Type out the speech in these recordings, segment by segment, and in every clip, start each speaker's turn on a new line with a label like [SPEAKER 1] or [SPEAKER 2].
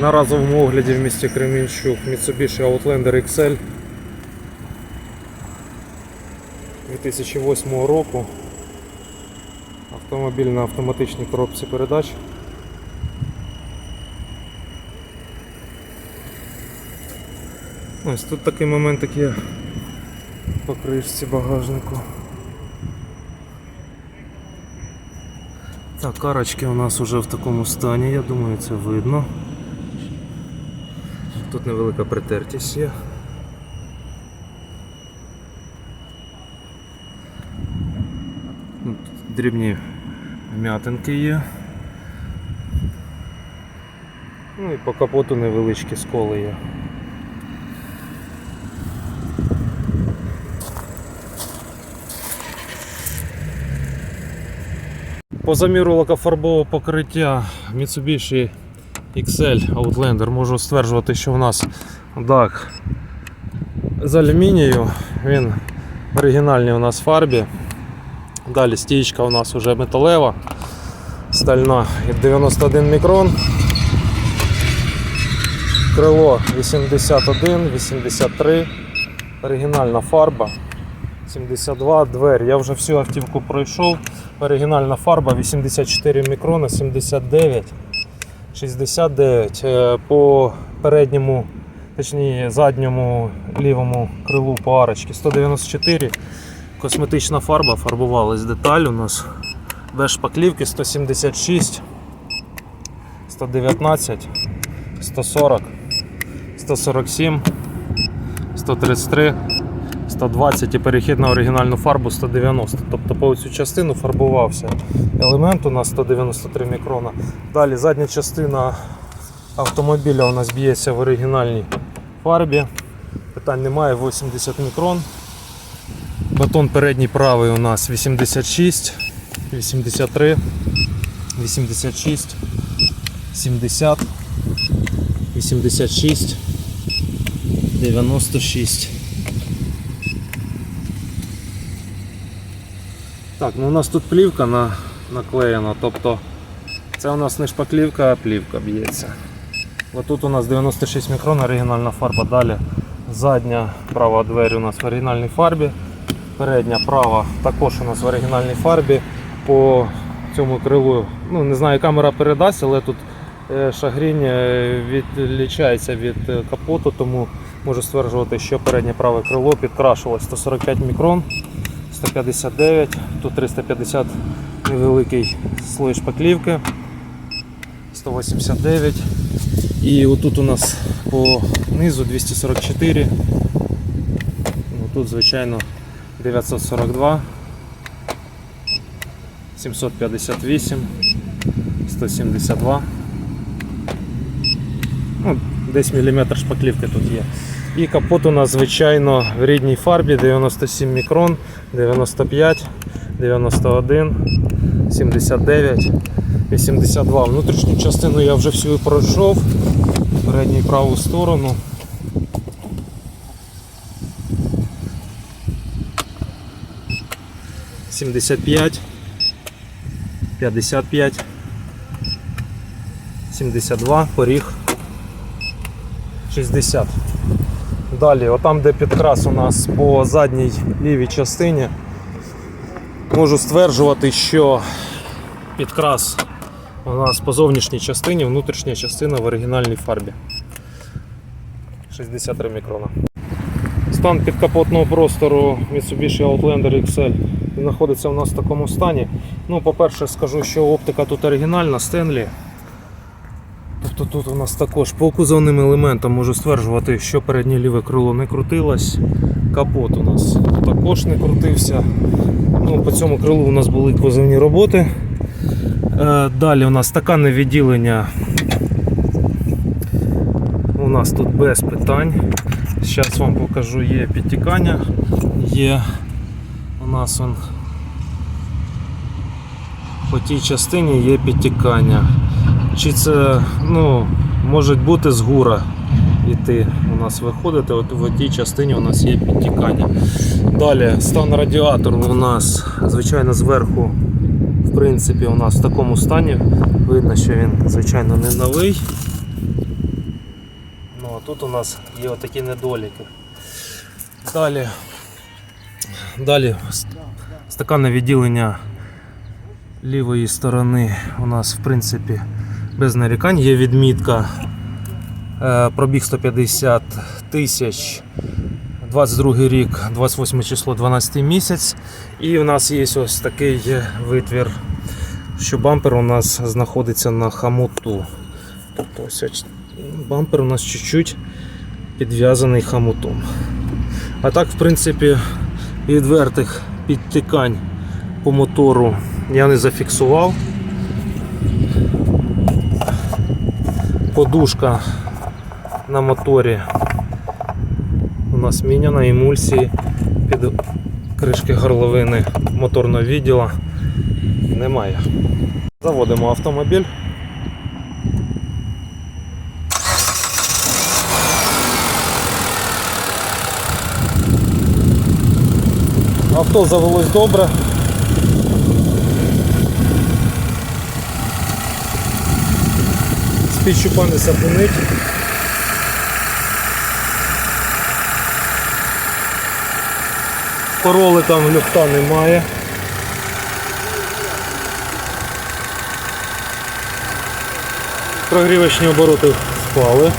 [SPEAKER 1] На разовому огляді в місті Кремінчук Mitsubishi Outlander XL 2008 року. Автомобіль на автоматичній коробці передач. Ось тут такий момент є по кришці багажнику. Так, карочки у нас вже в такому стані, я думаю, це видно. Тут невелика притертість є. Дрібні вм'ятинки є. Ну і по капоту невеличкі сколи є. По заміру лакофарбового покриття Mitsubishi XL Outlander можу стверджувати, що у нас дах з алюмінію, він в оригінальній у нас фарбі. Далі стічка у нас вже металева, стальна 91 мікрон. Крило 81, 83, оригінальна фарба. 72 двері. Я вже всю автівку пройшов. Оригінальна фарба 84 мікрона, 79, 69. Е, По передньому, точніше задньому лівому крилу по арочці 194. Косметична фарба, фарбувалась деталь у нас. Без шпаклівки 176, 119, 140, 147, 133. 120 і перехід на оригінальну фарбу 190. Тобто по цю частину фарбувався елемент у нас 193 мікрона. Далі задня частина автомобіля у нас б'ється в оригінальній фарбі. Питань немає, 80 мікрон. Батон передній правий у нас 86, 83, 86, 70, 86, 96. Так, ну у нас тут плівка на, наклеєна, тобто це у нас не шпаклівка, а плівка б'ється. Тут у нас 96 мікрон, оригінальна фарба. Далі задня права двері у нас в оригінальній фарбі. Передня права також у нас в оригінальній фарбі. По цьому крилу, ну не знаю, камера передасть, але тут е, шагрінь е, відлічається від е, капоту, тому можу стверджувати, що переднє праве крило підкрашувалось 145 мікрон. 159, тут 350 невеликий слой шпаклівки, 189. І отут у нас по низу 244. Ну, Тут, звичайно, 942, 758, 172. Ну, десь міліметр шпаклівки тут є. І капот у нас, звичайно, в рідній фарбі 97 мікрон, 95, 91, 79, 82. Внутрішню частину я вже всю пройшов. Передню і праву сторону. Сімдесят п'ять, п'ятдесят п'ять, сімдесят два, поріг, шістдесят. Далі, отам, де підкрас у нас по задній лівій частині, можу стверджувати, що підкрас у нас по зовнішній частині, внутрішня частина в оригінальній фарбі. 63 мікрона. Стан підкапотного простору Mitsubishi Outlander XL знаходиться у нас в такому стані. Ну, По-перше, скажу, що оптика тут оригінальна, Stanley. Тобто тут у нас також по кузовним елементам можу стверджувати, що переднє ліве крило не крутилось. Капот у нас також не крутився. Ну, По цьому крилу у нас були кузовні роботи. Е, Далі у нас стаканне відділення. У нас тут без питань. Зараз вам покажу, є підтікання, є у нас он по тій частині є підтікання. Чи це ну, може бути з гура іти у нас виходити, от в тій частині у нас є підтікання. Далі стан радіатору у нас, звичайно, зверху, в принципі, у нас в такому стані. Видно, що він, звичайно, не новий. тут у нас є отакі недоліки. Далі, далі стаканне відділення лівої сторони у нас в принципі без нарікань. Є відмітка е, пробіг 150 тисяч. 22 рік, 28 число, 12 місяць. І у нас є ось такий витвір, що бампер у нас знаходиться на хамуту. Тобто ось бампер у нас чуть-чуть підв'язаний хамутом. А так, в принципі, відвертих підтикань по мотору я не зафіксував. Подушка на моторі у нас міняна емульсії під кришки горловини моторного відділу немає. Заводимо автомобіль. Авто завелось добре. Спічу пане сапунить. По роликам люфта немає. Прогрівочні обороти впали.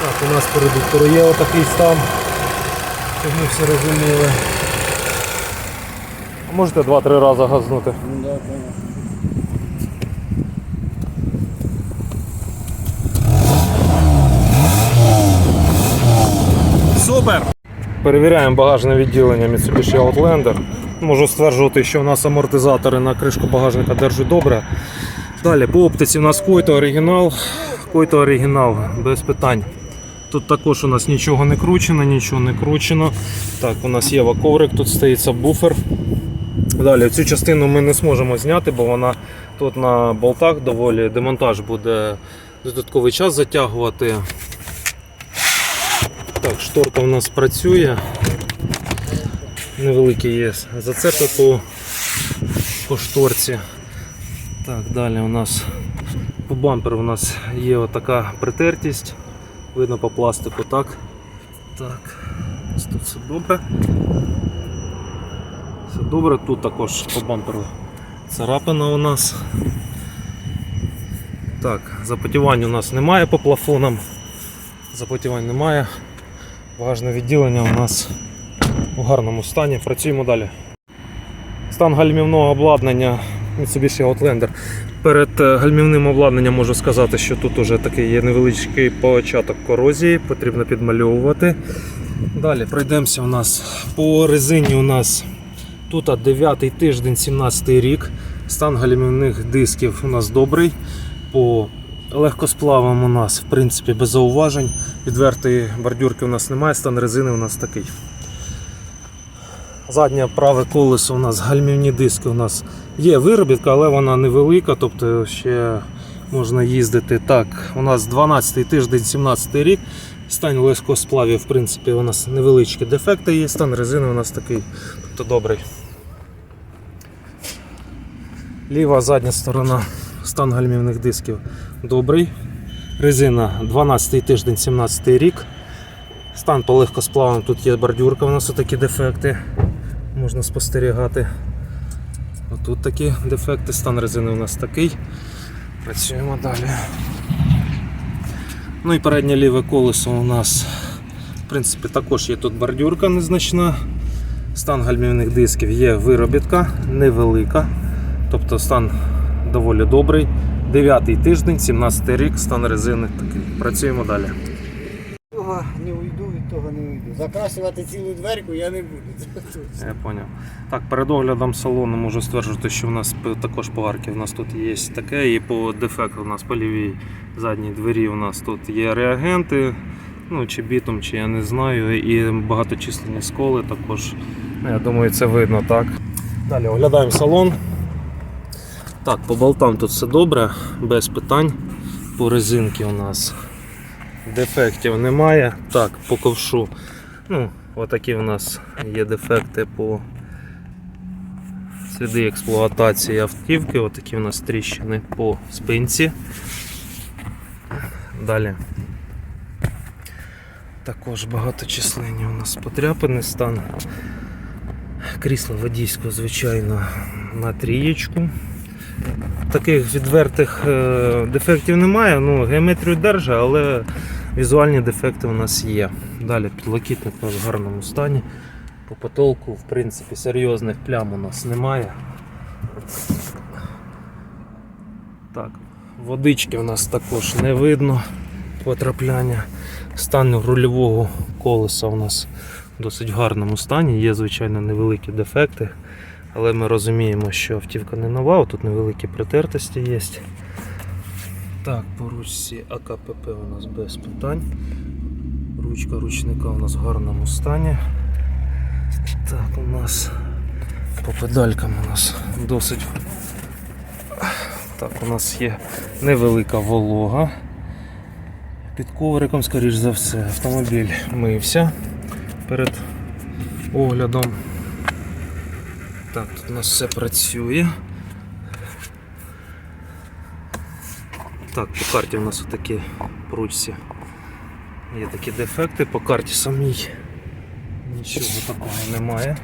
[SPEAKER 1] Так, у нас по редуктору є отакий стан, щоб ми всі розуміли. Можете два-три рази газнути. Супер! Перевіряємо багажне відділення Mitsubishi Outlander. Можу стверджувати, що у нас амортизатори на кришку багажника держать добре. Далі по оптиці у нас който оригінал. Който оригінал, без питань. Тут також у нас нічого не кручено, нічого не кручено. Так, у нас є коврик, тут стоїть сабвуфер. Далі цю частину ми не зможемо зняти, бо вона тут на болтах доволі демонтаж буде додатковий час затягувати. Так, шторка у нас працює. Невеликі є зацепи по, по шторці. Так, далі у нас по бамперу у нас є отака притертість. Видно по пластику, так. Так, тут все добре. Все добре, тут також по бамперу царапина у нас. Так, запотівань у нас немає по плафонам. Запотівань немає. Багажне відділення у нас у гарному стані. Працюємо далі. Стан гальмівного обладнання Mitsubishi Outlander. Перед е, гальмівним обладнанням можу сказати, що тут уже такий є невеличкий початок корозії, потрібно підмальовувати. Далі пройдемося у нас по резині. У нас тут 9 тиждень, 17 рік. Стан гальмівних дисків у нас добрий. По легкосплавам у нас в принципі без зауважень. Відвертої бордюрки у нас немає, стан резини у нас такий. Заднє праве колесо у нас гальмівні диски у нас є виробітка, але вона невелика, тобто ще можна їздити. Так, у нас 12 тиждень, 17 рік. Стан легкосплавів, в принципі, у нас невеличкі дефекти є, стан резини у нас такий, тобто добрий. Ліва задня сторона, стан гальмівних дисків добрий. Резина 12 тиждень, 17 рік. Стан по легкосплавам, тут є бордюрка, у нас такі дефекти. Можна спостерігати. Отут такі дефекти, стан резини у нас такий. Працюємо далі. Ну і переднє ліве колесо у нас, в принципі, також є тут бордюрка незначна. Стан гальмівних дисків є виробітка, невелика. Тобто стан доволі добрий. Дев'ятий тиждень, 17 рік, стан резини такий. Працюємо далі.
[SPEAKER 2] Того не уйду, від того не уйду. Закрашувати цілу дверку я не буду.
[SPEAKER 1] Я поняв. Так, перед оглядом салону можу стверджувати, що в нас також по арки в нас тут є таке, і по дефекту у нас по лівій задній двері у нас тут є реагенти, ну чи бітом, чи я не знаю, і багаточисленні сколи також. Ну, Я думаю, це видно, так. Далі оглядаємо салон. Так, по болтам тут все добре, без питань. По резинки у нас дефектів немає. Так, по ковшу. Ну, отакі у нас є дефекти по сліди експлуатації автівки. Отакі у нас тріщини по спинці. Далі. Також багаточисленні у нас потряпини стан. Крісло водійського, звичайно, на трієчку. Таких відвертих е, дефектів немає. Ну, геометрію держа, але візуальні дефекти у нас є. Далі підлокітник у нас в гарному стані. По потолку, в принципі, серйозних плям у нас немає. Так, водички у нас також не видно потрапляння. Стан рульового колеса у нас в досить гарному стані. Є, звичайно, невеликі дефекти, але ми розуміємо, що автівка не нова, тут невеликі притертості є. Так, по ручці АКПП у нас без питань. Ручка ручника у нас в гарному стані. Так, у нас по педалькам у нас досить. Так, у нас є невелика волога. Під ковриком, скоріш за все, автомобіль мився перед оглядом. Так, тут у нас все працює. Так, по карті у нас отакі по ручці. Є такі дефекти, по карті самій нічого такого немає.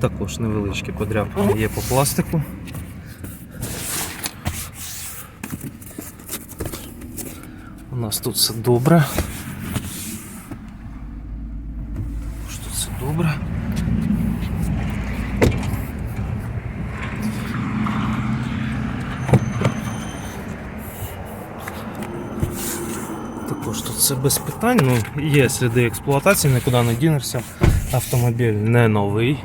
[SPEAKER 1] Також невеличкі подряпини є по пластику. У нас тут все добре. Що тут все добре. Також тут все без питань. Ну, є сліди експлуатації, нікуди не дінешся. Автомобіль не новий.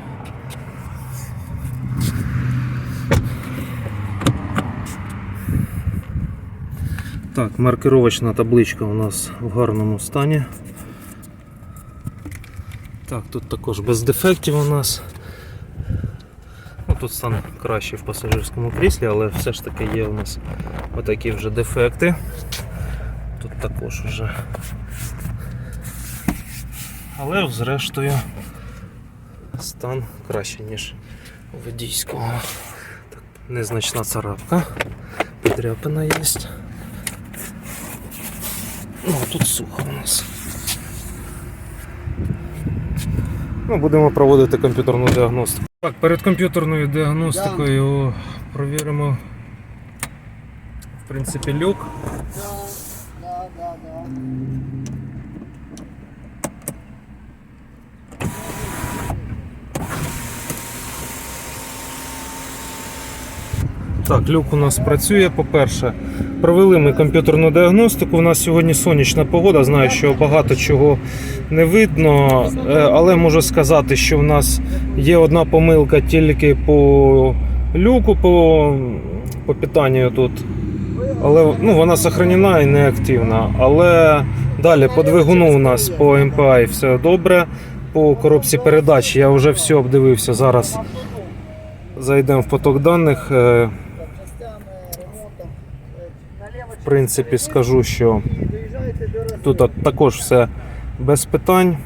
[SPEAKER 1] Так, маркировочна табличка у нас в гарному стані. Так, тут також без дефектів у нас. Ну, тут стан краще в пасажирському кріслі, але все ж таки є у нас отакі вже дефекти. Тут також вже. Але зрештою стан краще, ніж у водійського. Так, незначна царапка, подряпина є. Ну, тут сухо у нас. Ну, будемо проводити комп'ютерну діагностику. Так, перед комп'ютерною діагностикою провіримо в принципі люк. Так, люк у нас працює. По-перше, провели ми комп'ютерну діагностику. У нас сьогодні сонячна погода. Знаю, що багато чого не видно, е, але можу сказати, що в нас є одна помилка тільки по люку, по, по питанню тут. Але ну, вона сохранена і не активна. Але далі по двигуну у нас по MPI все добре. По коробці передач я вже все обдивився. Зараз зайдемо в поток даних. Е,
[SPEAKER 2] Запчастями, ремонтом. Е, наліво
[SPEAKER 1] В принципі, скажу, що тут також все без питань.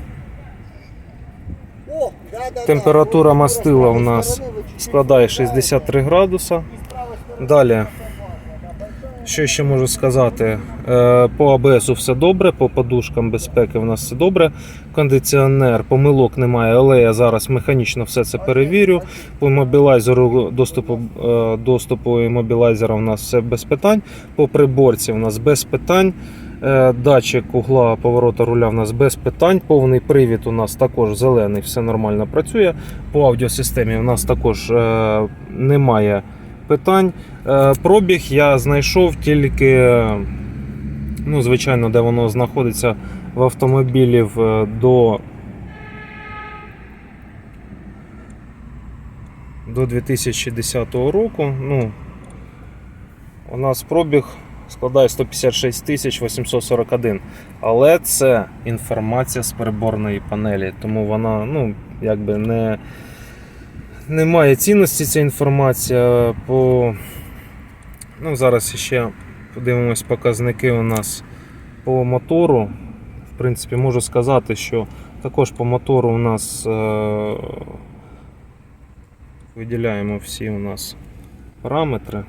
[SPEAKER 1] Температура мастила у нас складає 63 градуса. Далі, що ще можу сказати? Е, По АБСу все добре, по подушкам безпеки у нас все добре. Кондиціонер, помилок немає, але я зараз механічно все це перевірю. По мобілайзеру доступу, е, доступу і мобілайзера у нас все без питань. По приборці у нас без питань. Е, Датчик угла поворота руля у нас без питань. Повний привід у нас також зелений, все нормально працює. По аудіосистемі у нас також немає питань. Е, Пробіг я знайшов тільки, ну, звичайно, де воно знаходиться в автомобілів до, до 2010 року. Ну, у нас пробіг складає 156 тисяч 841. Але це інформація з переборної панелі, тому вона ну, якби не, не має цінності ця інформація. По, Ну, Зараз ще подивимось показники у нас по мотору. В принципі, можу сказати, що також по мотору у нас е виділяємо всі у нас параметри.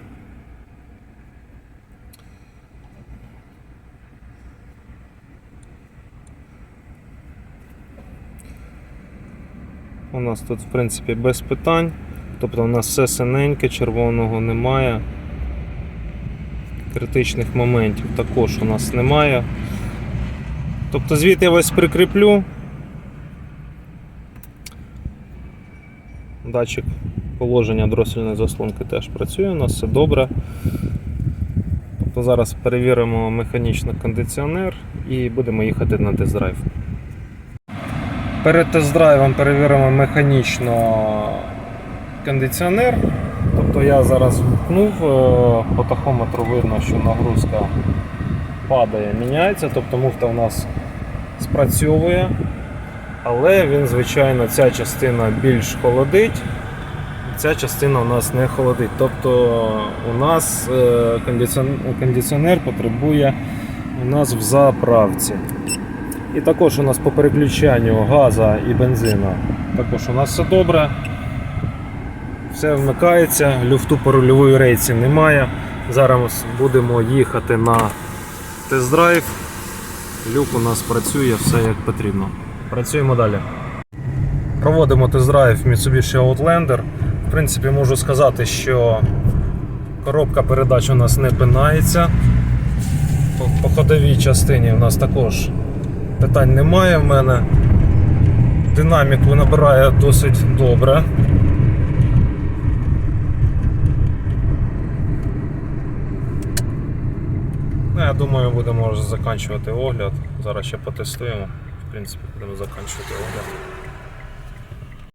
[SPEAKER 1] У нас тут, в принципі, без питань, тобто у нас все синеньке, червоного немає. Критичних моментів також у нас немає. Тобто звідти я весь прикріплю. Датчик положення дроссельної заслонки теж працює, у нас все добре. Тобто зараз перевіримо механічно кондиціонер і будемо їхати на тест-драйв. Перед тест-драйвом перевіримо механічно кондиціонер. Тобто я зараз вмкнув, е, по тахометру видно, що нагрузка падає, міняється, тобто муфта у нас спрацьовує, але він, звичайно, ця частина більш холодить, ця частина у нас не холодить. Тобто у нас е, кондиціонер, потребує у нас в заправці. І також у нас по переключанню газа і бензину. Також у нас все добре. Все вмикається, люфту по рульової рейці немає. Зараз будемо їхати на тест-драйв. Люк у нас працює все як потрібно. Працюємо далі. Проводимо тест-драйв Mitsubishi Outlander. В принципі, можу сказати, що коробка передач у нас не пинається. По- ходовій частині у нас також питань немає в мене. Динаміку набирає досить добре. Ну, я думаю, будемо вже закінчувати огляд. Зараз ще потестуємо. В принципі, будемо закінчувати огляд.